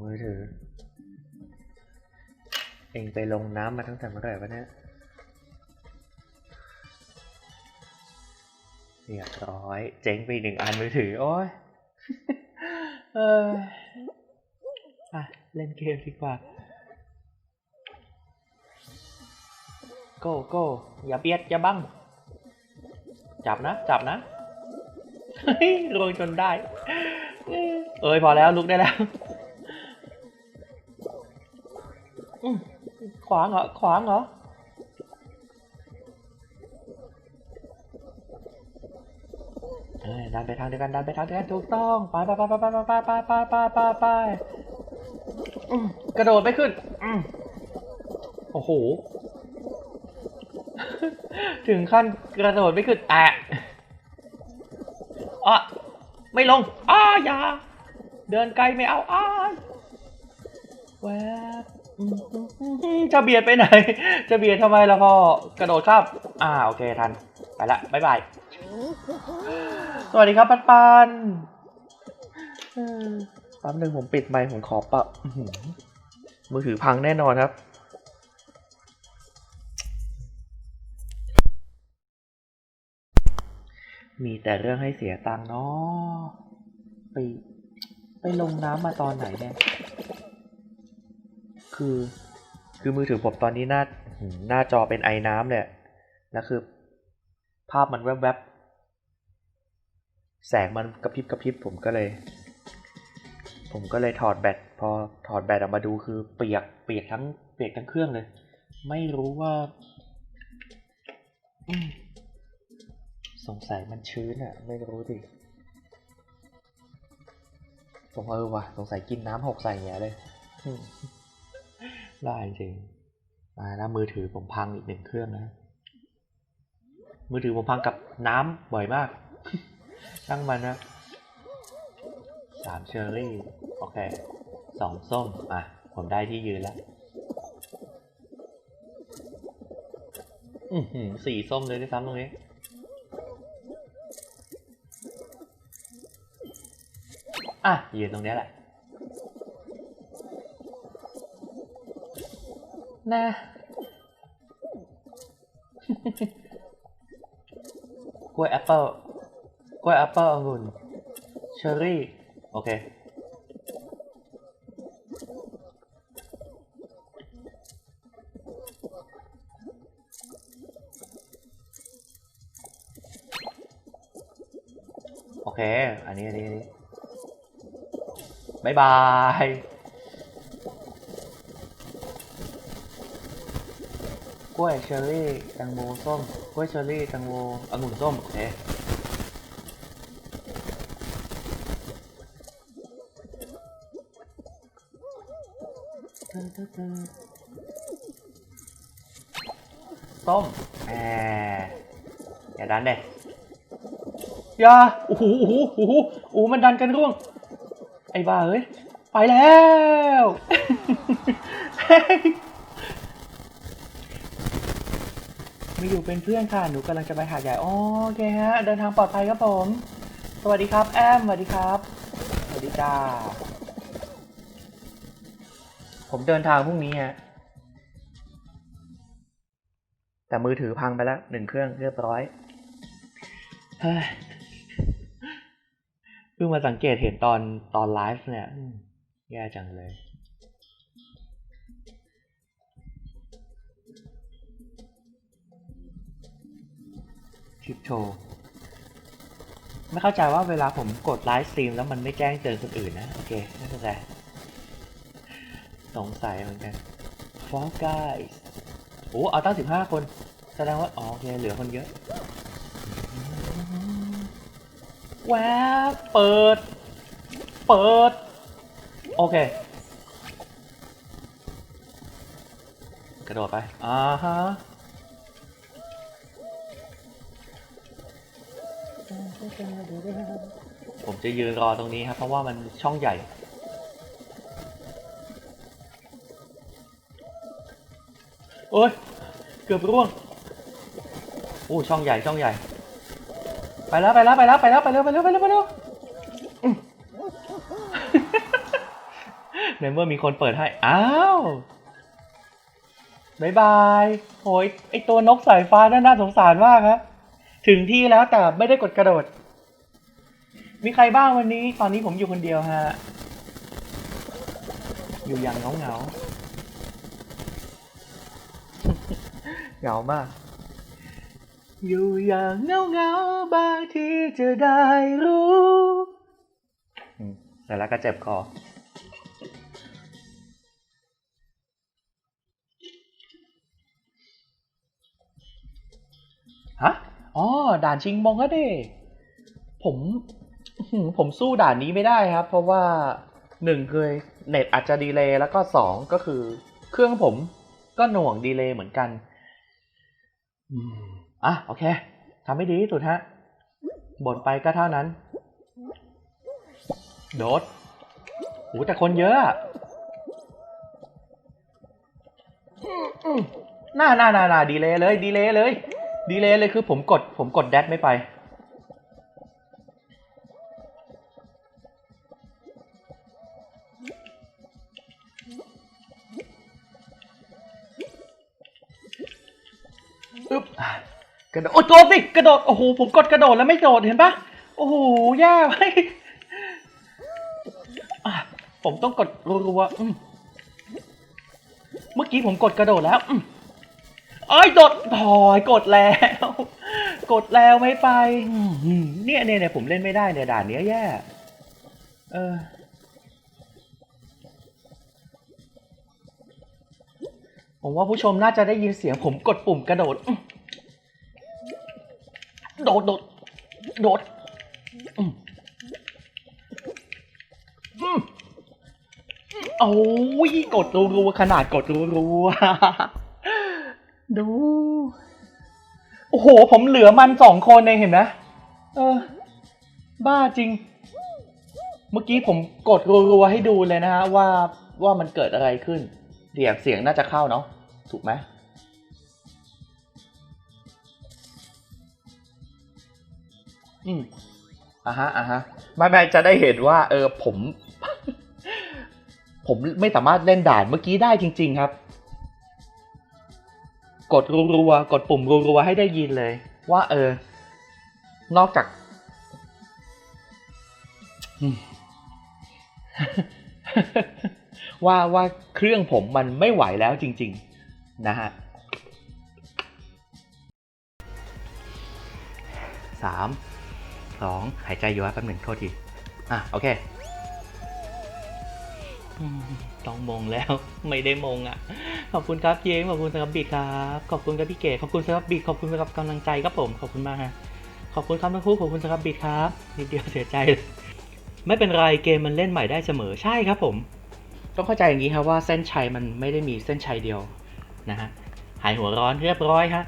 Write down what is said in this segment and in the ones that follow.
มือถือ เองไปลงน้ำมาตั้งแต่เมื่อไหร่วะเนี่ยเรียบร้อย เจ๊งไปหนึ่งอันมือถือ โอ้ยเอออะ เล่นเกมดีกว่า โก้โก้อย่าเบียด อย่าบัง จับนะ จับนะเฮ้ยรวงจนได้ เอ้ย พอแล้วลุกได้แล้ว ขวางเหรอ ขวางเหรอเอ้ยดันไปทางเดียวกัน ดันไปทางเดียวกัน ถูกต้อง ไปไปไปไปไปไปไปไปไปไปไปกระโดดไม่ขึ้นอโอ้โห ถึงขั้นกระโดดไม่ขึ้นแอะอะไม่ลงอ้าอย่า เดินไกลไม่เอาอ้าแวบ จะเบียดไปไหน จะเบียดทำไมล่ะพ่อกระโดดข้ามอ่าโอเคทัน ไปละบ๊ายบาย สวัสดีครับปันปันเออแป๊บหนึ่งผมปิดไมค์ผมขอปะอื้อหือมือถือพังแน่นอนครับมีแต่เรื่องให้เสียตังค์เนาะไป ไปลงน้ำมาตอนไหนเนี่ย คือ คือมือถือผมตอนนี้หน้าหน้าจอเป็นไอ้น้ำเลยแล้วคือ ภาพมันแวบๆแสงมันกระพริบกระพริบผมก็เลย ผมก็เลยถอดแบตพอถอดแบตออกมาดูคือเปียกเปียกทั้งเปียกทั้งเครื่องเลย ไม่รู้ว่าสงสัยมันชื้นอะ ไม่รู้ดิผมเออว่ะสงสัยกินน้ำหกใส่แง่เลย ได้จริงมาแล้วมือถือผมพังอีกหนึ่งเครื่องนะ มือถือผมพังกับน้ำบ่อยมาก ช่างมันนะสามเชอร์รี่ โอเคสองส้ม อะ ผมได้ที่ยืนแล้ว อือหือสี่ส้มเลยด้วยซ้ำตรงนี้อะยืนตรงนี้แหละ นะ กล้วยแอปเปิลกล้วยแอปเปิลองุ่นเชอร์รี่ โอเค โอเค อันนี้ อันนี้ อันนี้ บ๊ายบาย กล้วยเชอร์รี่แตงโมส้มกล้วยเชอร์รี่แตงโมองุ่นส้มโอเคส้มแหมอย่าดันเด็อย่าโอ้โหโอ้โหโอ้โหโอ้มันดันกันร่วง ไอ้บ้าเอ้ย ไปแล้ว ไม่อยู่เป็นเพื่อนค่ะ หนูกำลังจะไปหาดใหญ่อ๋อโอเคฮะ เดินทางปลอดภัยครับผม สวัสดีครับ แอม สวัสดีครับ สวัสดีจ้า ผมเดินทางพรุ่งนี้ฮะ แต่มือถือพังไปแล้วหนึ่งเครื่องเรียบร้อย เฮ้ย เพิ่งมาสังเกตเห็นตอนตอนไลฟ์เนี่ย แย่จังเลย คลิปโชว์ ไม่เข้าใจว่าเวลาผมกดไลฟ์สตรีมแล้วมันไม่แจ้งเตือนคนอื่นนะ โอเค ไม่เป็นไรสงสัยเหมือนกัน Fall Guys โอ้เอาตั้งสิบห้าคน แสดงว่า อ๋อ โอเค เหลือคนเยอะแวบเปิด เปิด โอเค กระโดดไป อ่าฮะ ผมจะยืนรอตรงนี้ครับ เพราะว่ามันช่องใหญ่ โอ้ย เกือบร่วงโอ้ช่องใหญ่ช่องใหญ่ ไปแล้วไปแล้วไปแล้วไปแล้วไปเร็วไปเร็วไปเร็วไปเร็วในเมื่อมีคนเปิดให้ อ้าวบายบายโอ้ยไอตัวนกสายฟ้าน่าน่าสงสารมากครับ ถึงที่แล้วแต่ไม่ได้กดกระโดด มีใครบ้างวันนี้ ตอนนี้ผมอยู่คนเดียวฮะ อยู่อย่างเงาเงาๆเหงามาก อยู่อย่างเงาเงาๆบางทีจะได้รู้อืมแต่แล้วก็เจ็บคอฮะ อ๋อ ด่านชิงมงก็ดิผมอื้อหือ ผมสู้ด่านนี้ไม่ได้ครับ เพราะว่าหนึ่งคือเน็ตอาจจะดีเลย์แล้วก็สองก็คือ เครื่องผมก็หน่วงดีเลย์เหมือนกันอืมอะโอเคทำให้ดีที่สุดฮะบ่นไปก็เท่านั้น โดดโหแต่คนเยอะอะอืมอืมน่าน่าน่าน่าดีเลยเลย ดีเลยเลย ดีเลยเลยคือผมกด ผมกดแดดไม่ไป อึ๊บกระโดดโอ้โดดสิ กระโดด โอ้โห ผมกดกระโดดแล้วไม่โดด เห็นปะโอ้โห แย่ไปผมต้องกดรัวๆเมื่อกี้ผมกดกระโดดแล้วเอ้ยโดดถอยกดแล้ว กดแล้วไม่ไป เนี่ยเนี่ยผมเล่นไม่ได้เนี่ยด่านเนี้ยแย่ เออ ผมว่าผู้ชมน่าจะได้ยินเสียงผมกดปุ่มกระโดด โดด โดด โดดอืมอืมโอ้ยกดรัวๆขนาดกดรัวๆดู โอ้โห ผมเหลือมันสองคนเองเห็นไหมเออ บ้าจริง เมื่อกี้ผมกดรัวๆให้ดูเลยนะฮะว่าว่ามันเกิดอะไรขึ้นเสียงเสียงน่าจะเข้าเนาะ ถูกไหมอืมอะฮะอะฮะไม่ไม่จะได้เห็นว่า เออผม ผมไม่สามารถเล่นด่านเมื่อกี้ได้จริง ๆครับ กดรัวๆกดปุ่มรัวๆให้ได้ยินเลย ว่า เออ นอกจากว่าว่าเครื่องผมมันไม่ไหวแล้วจริง ๆ นะฮะสามสองหายใจอยู่ว่าแป๊บหนึ่งโทษที อะ โอเคอืมต้องมงแล้วไม่ได้มงอะ ขอบคุณครับเย้ขอบคุณสำหรับบิดครับ ขอบคุณครับพี่เก๋ขอบคุณสำหรับบิดขอบคุณสำหรับกำลังใจครับผมขอบคุณมากฮะขอบคุณครับทั้งคู่ขอบคุณสำหรับบิดครับนิดเดียวเสียใจเลยไม่เป็นไรเกมมันเล่นใหม่ได้เสมอใช่ครับผม ต้องเข้าใจอย่างนี้ครับว่าเส้นชัยมันไม่ได้มีเส้นชัยเดียว นะฮะหายหัวร้อนเรียบร้อยฮะ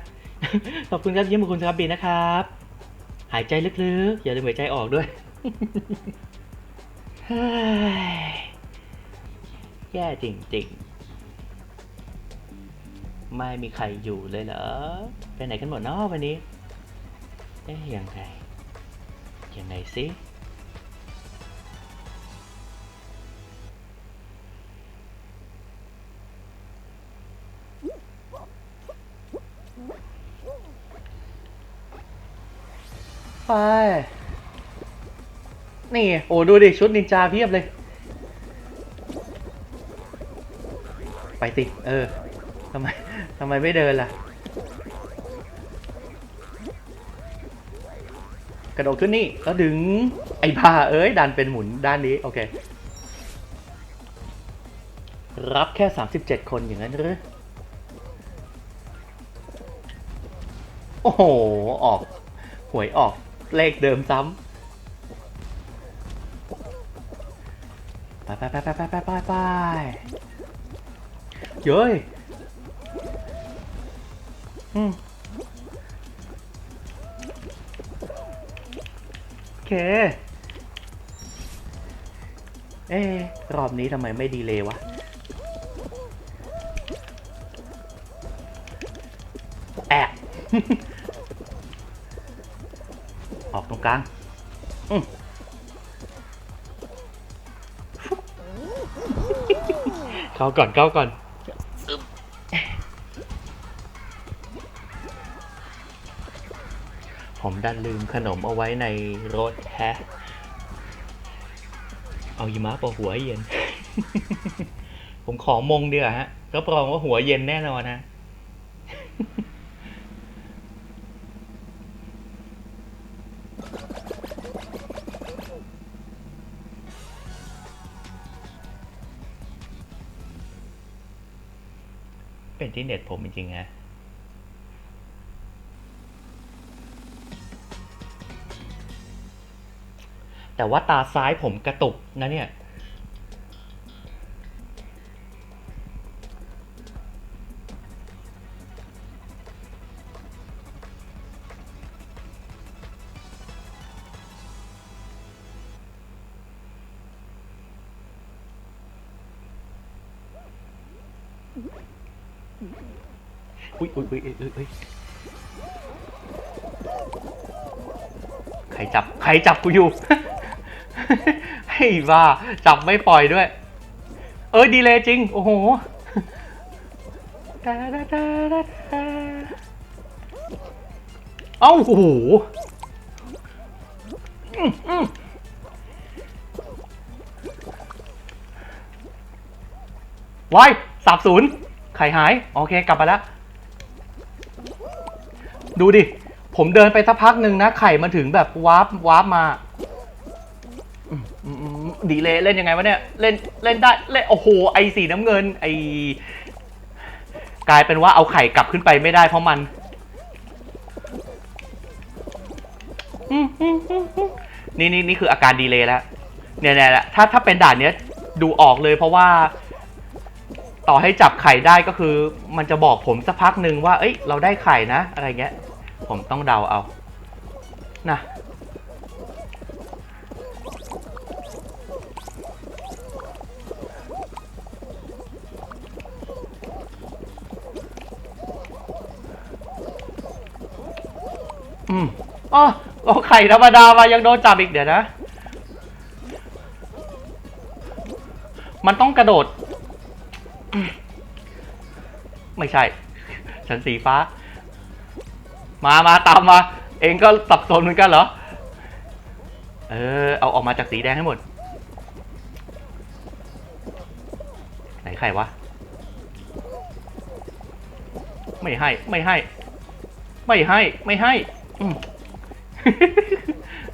ขอบคุณครับยี่ยมขอบคุณครับบีนะครับ หายใจลึกๆ อย่าลืมหายใจออกด้วยแย่จริงๆ ไม่มีใครอยู่เลยเหรอไปไหนกันหมดเนาะวันนี้เอ๊ยยังไงยังไงสิ ไป นี่ โอ้ดูดิ ชุดนินจาเพียบเลย ไปสิเออทำไมทำไมไม่เดินล่ะ กระโดดขึ้นนี่ แล้วดึง ไอ้บ้าเอ้ย ดันเป็นหมุนด้านนี้ โอเค รับแค่ 37 คนอย่างนั้นหรือโอ้โห ออก หวยออก เลขเดิมซ้ำไปไปไปไปไปไปไปไปเย้ยอืมโอเค เอ๊ะรอบนี้ทำไมไม่ดีเลยวะ กตรงกลางอืมเข้าก่อนเข้าก่อนอึมผมดันลืมขนมเอาไว้ในรถแฮะ เอาหิมะปะหัวให้เย็น ผมขอมงเดียวาฮะรับรองว่าหัวเย็นแน่นอนนะ เป็นที่เน็ตผมจริงๆฮะแต่ว่าตาซ้ายผมกระตุกนะเนี่ย รจับ ใครจับกูอยู่ ให้บ้าจับไม่ปล่อยด้วย เอ้ยดีเลยจริง โอ้โหเอ้าโอ้โหอืมอืมวายสับศูนย์ไข่หาย โอเค กลับมาแล้ว ดูดิ ผมเดินไปสักพักหนึ่งนะไข่มาถึงแบบวาร์ปวาร์ปมาดีเลยเล่นยังไงวะเนี่ย เล่นเล่นได้เล่นโอ้โหไอสีน้ำเงิน ไอกลายเป็นว่าเอาไข่กลับขึ้นไปไม่ได้เพราะมันนี่นี่นี่คืออาการดีเลยแล้ว เนี่ยเนี่ยแหละถ้าถ้าเป็นด่านเนี้ยดูออกเลยเพราะว่า ต่อให้จับไข่ได้ก็คือ มันจะบอกผมสักพักหนึ่งว่า เอ้ย เราได้ไข่นะ อะไรเงี้ย ผมต้องเดาเอา นะ อืมอ๋อเอาไข่ธรรมดามายังโดนจับอีกเดี๋ยวนะ มันต้องกระโดด ไม่ใช่ ฉันสีฟ้า มามาตามมา เองก็สับสนเหมือนกันเหรอ เออ เอาออกมาจากสีแดงให้หมด ไหนใครวะ ไม่ให้ ไม่ให้ ไม่ให้ ไม่ให้ อืม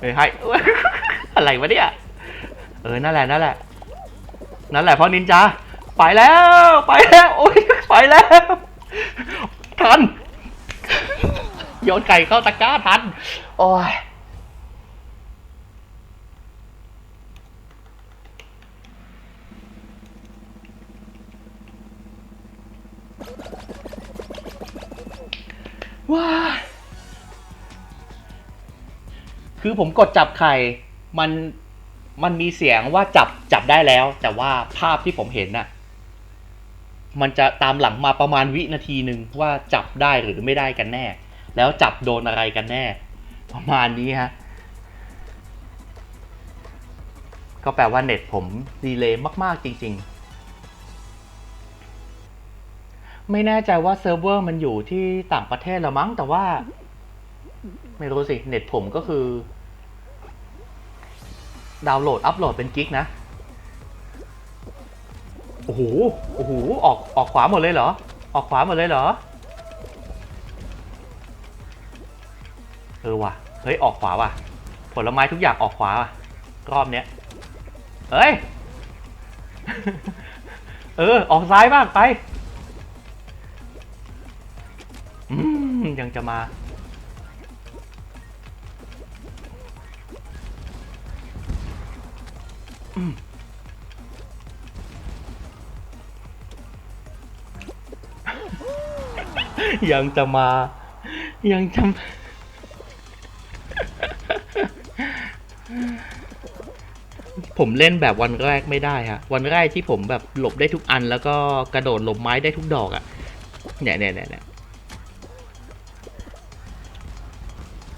ไม่ให้ อะไรวะเนี่ย เออ นั่นแหละ นั่นแหละ นั่นแหละพ่อนินจา ไปแล้ว ไปแล้ว โอ้ย ไปแล้ว ทัน โยนไก่เข้าตะกร้าทัน โอ้ยว้าคือผมกดจับไข่ มัน มันมีเสียงว่าจับ จับได้แล้ว แต่ว่าภาพที่ผมเห็นน่ะ มันจะตามหลังมาประมาณวินาทีหนึ่งว่าจับได้หรือไม่ได้กันแน่ แล้วจับโดนอะไรกันแน่ ประมาณนี้ฮะ ก็แปลว่าเน็ตผมดีเลย์มาก ๆ จริง ๆ ไม่แน่ใจว่าเซิร์ฟเวอร์มันอยู่ที่ต่างประเทศละมั้ง แต่ว่า ไม่รู้สิ เน็ตผมก็คือ ดาวน์โหลด อัพโหลดเป็นกิกนะ โอ้โห โอ้โห ออกออกขวาหมดเลยเหรอ ออกขวาหมดเลยเหรอ ออว่ะ เฮ้ยออกขวาว่ะ ผลไม้ทุกอย่างออกขวาว่ะ รอบเนี้ยเฮ้ย เออ ออกซ้ายบ้างไป อืม ยังจะมา อืมยังจะมา ยังจะ ผมเล่นแบบวันแรกไม่ได้ฮะวันแรกที่ผมแบบหลบได้ทุกอัน แล้วก็กระโดดหลบไม้ได้ทุกดอกอะ่ะเนี่ยเนี่ยเนี่ยเนี่ย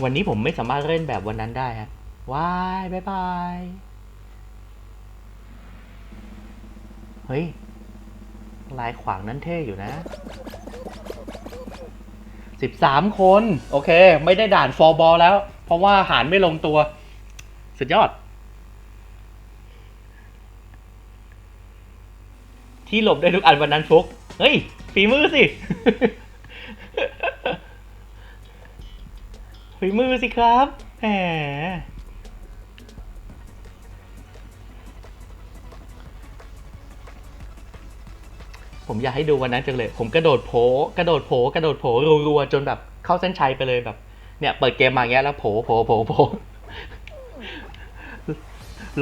วันนี้ผมไม่สามารถเล่นแบบวันนั้นได้ฮะว้ายบายบายเฮ้ยลายขวางนั้นเท่อยู่นะสิบสามคน โอเค ไม่ได้ด่านฟอร์บอลแล้ว เพราะว่าหารไม่ลงตัว สุดยอด ที่หลบได้ทุกอันวันนั้นฟุก เฮ้ย ฝีมือสิ ฝีมือสิครับ แหม ผมอยากให้ดูวันนั้นจังเลย ผมกระโดดโผกระโดดโผกระโดดโผรัวๆจนแบบเข้าเส้นชัยไปเลยแบบ เนี่ย เปิดเกมมาอย่างเงี้ยแล้วโผโผโผโผ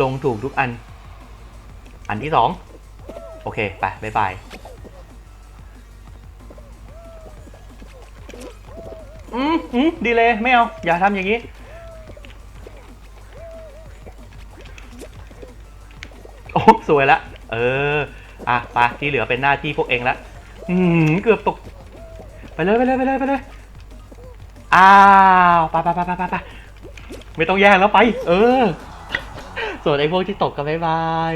ลงถูกทุกอัน อันที่สอง โอเค ไปบ๊ายบายอืมอืมดีเลยไม่เอา อย่าทำอย่างนี้ โอ้ สวยละ เออ อะไปที่เหลือเป็นหน้าที่พวกเองละ อืมเกือบตก ไปเลยไปเลยไปเลยไปเลย อ้าวไปไปไปไปไปไปไม่ต้องแย่งแล้วไป เออ ส่วนไอ้พวกที่ตกก็บายบาย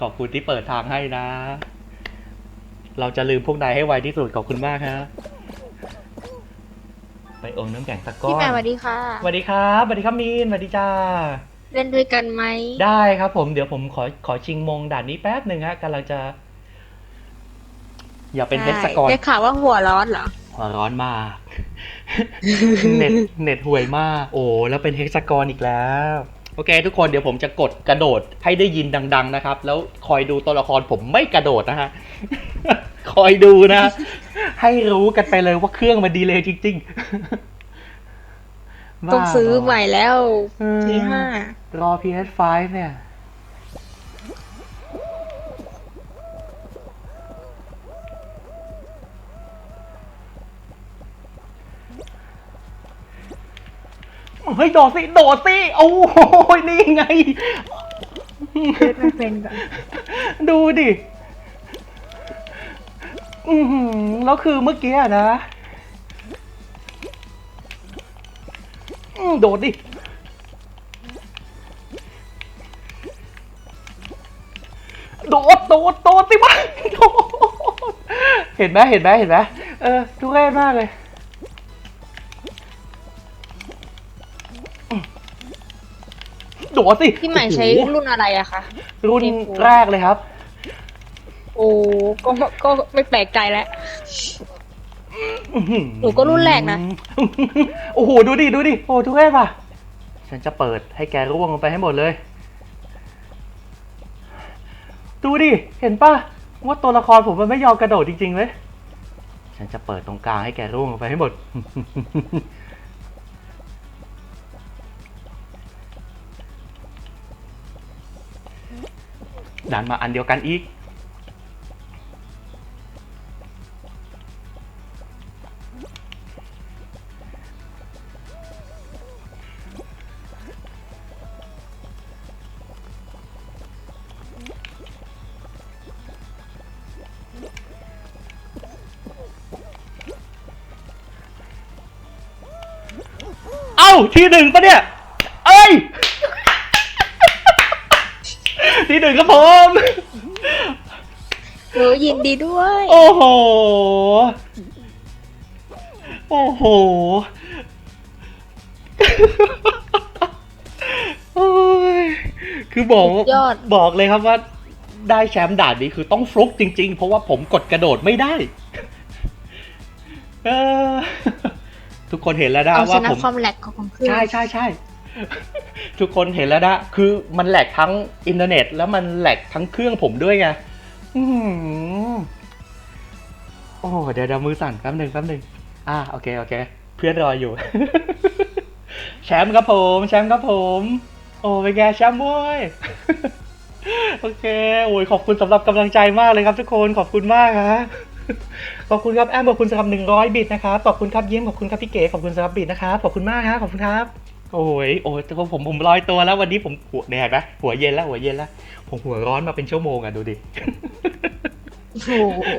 ขอบคุณที่เปิดทางให้นะ เราจะลืมพวกนายให้ไวที่สุดขอบคุณมากฮะ ไปอมน้ำแข็งตะก้อนพี่แม่สวัสดีค่ะ สวัสดีครับสวัสดีครับมีนสวัสดีจ้า เล่นด้วยกันไหม ได้ครับผม เดี๋ยวผมขอขอชิงมงด่านนี้แป๊บหนึ่งฮะกำลังจะ อย่าเป็นเฮกซากรได้ข่าวว่าหัวร้อนเหรอ หัวร้อนมาก เน็ตเน็ตห่วยมาก โอ้แล้วเป็นเฮกซากรอีกแล้ว โอเค ทุกคนเดี๋ยวผมจะกดกระโดดให้ได้ยินดัง ๆ นะครับ แล้วคอยดูตัวละครผมไม่กระโดดนะฮะ คอยดูนะ ให้รู้กันไปเลยว่าเครื่องมันดีเลยจริง ๆ ต้องซื้อใหม่แล้วเออทีห้ารอ PS5 เนี่ย เฮ้ยโดดสิโดดสิโอ้โหนี่ไง เล่นไม่เป็นก่อนดูดิอือหือแล้วคือเมื่อกี้อะนะอืมโดดดิ โดด โดด โดดสิวะโดดเห็นไหมเห็นไหมเห็นไหมเออทุเรศมากเลย โดดสิพี่ใหม่ใช้โอ้โหรุ่นอะไรอะคะ รุ่นเกมโปรแรกเลยครับ โอ้ก็ก็ไม่แปลกใจแล้วอื้ออหนูก็รุ่นแรกนะ โอ้โห ดูดิ ดูดิ โอ้ทุเรศป่ะ ฉันจะเปิดให้แกร่วงลงไปให้หมดเลย ดูดิ เห็นป่ะ ว่าตัวละครผมมันไม่ยอมกระโดดจริงๆเลย ฉันจะเปิดตรงกลางให้แกร่วงลงไปให้หมด ดันมาอันเดียวกันอีก เอ้า ที่หนึ่งปะเนี่ย เอ้ย ที่หนึ่งครับผม หนูยินดีด้วยโอ้โห โอ้โห โอ้ยคือบอกว่าสุดยอด บอกเลยครับว่าได้แชมป์ด่านนี้คือต้องฟลุกจริงๆ เพราะว่าผมกดกระโดดไม่ได้เออทุกคนเห็นแล้วนะเอาชว่านะผม ความแหลกของเครื่องใช่ใช่ใช่ ทุกคนเห็นแล้วนะ คือมันแหลกทั้งอินเทอร์เน็ต แล้วมันแหลกทั้งเครื่องผมด้วยไงอื้อหือโอ้เดี๋ยวเดี๋ยวมือสั่นแป๊บหนึ่งแป๊บหนึ่งอ่าโอเคโอเค เพื่อนรออยู่ แชมป์ครับผม แชมป์ครับผม โอ้เป็นไงแชมป์บ้ยโอเค โอ้ยขอบคุณสำหรับกำลังใจมากเลยครับทุกคน ขอบคุณมากฮะขอบคุณครับแอมขอบคุณสำหรับหนึ่งร้อยบิตนะครับ ขอบคุณครับเยี่ยมขอบคุณครับพี่เก๋ขอบคุณสำหรับบิตนะครับ ขอบคุณมากครับขอบคุณครับ โอ้ยโอ้ยแต่ผมผมลอยตัวแล้ววันนี้ผมหัวเนี่ยเห็นไหมหัวเย็นแล้วหัวเย็นแล้ว ผมหัวร้อนมาเป็นชั่วโมงอะดูดิโอ้โห